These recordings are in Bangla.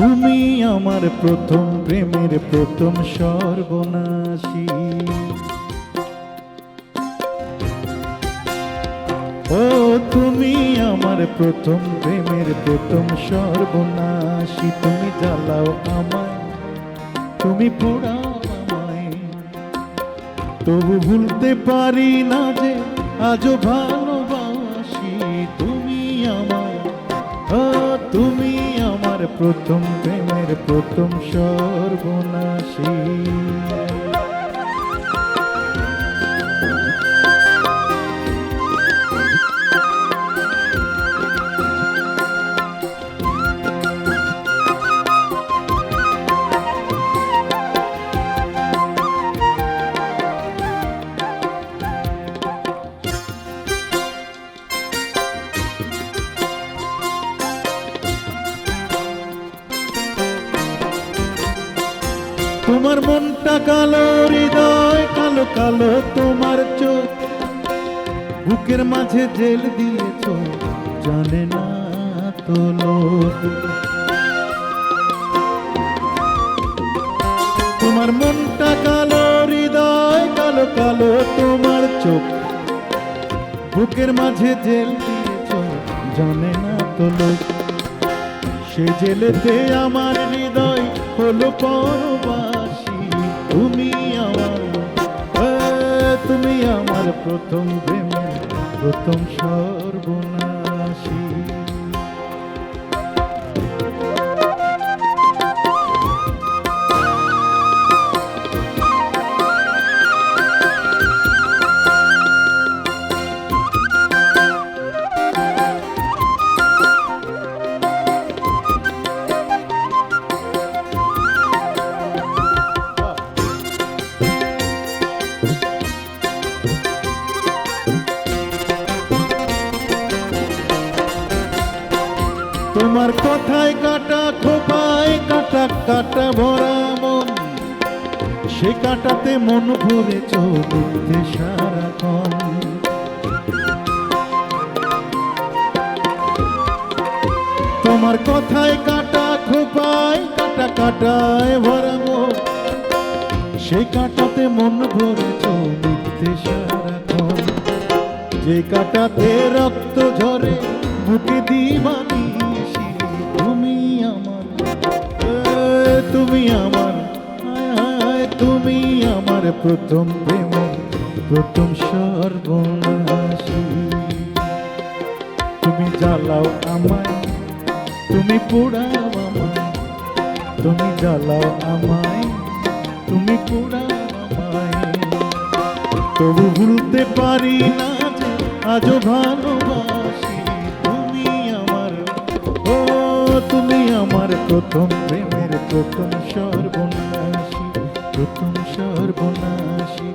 তুমি আমার প্রথম প্রেমের প্রথম সর্বনাশী। ও, তুমি আমার প্রথম প্রেমের প্রথম সর্বনাশী। তুমি জ্বালাও আমায়, তুমি পোড়াও আমায়। তবু ভুলতে পারি না যে আজও ভালোবাসি। তুমি আমার প্রথম প্রেমের প্রথম সর্বনাশী। তোমার মনটা কালো, হৃদয় কালো কালো তোমার চোখ। বুকের মাঝে জেল দিয়েছ, জানে না তো তোমার মনটা কালো, হৃদয় কালো কালো তোমার চোখ। বুকের মাঝে জেল দিয়েছ, জানে না তো লোক সে জেলেতে আমার হৃদয় হলো পরবাসী। তুমি আমার তুমি আমার প্রথম প্রেম প্রথম সর্বনাশী। তোমার কথায় কাটা, খোপায় কাটা কাটা ভরা মন। সে কাটাতে মন ভরে চলতে সারাক্ষণ। তোমার কথায় কাটা, খোপায় কাটা, কাটায় ভরা মন। সে কাটাতে মন ভরে চলতে সারাক্ষণ। যে কাটাতে রক্ত ঝরে বুকে দিবানিসি তুমি আমার তুমি আমার প্রথম প্রেম, প্রথম সর্বনাশী। তুমি জ্বালাও আমায়, তুমি পোড়াও আমায়, তুমি জ্বালাও আমায়, তুমি পোড়াও আমায়। তবু ভুলতে পারি না আজও ভালোবাসি। আমার প্রথম প্রেমের প্রথম সর্বনাশী প্রথম সর্বনাশী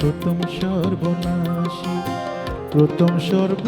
প্রথম সর্বনাশী প্রথম সর্ব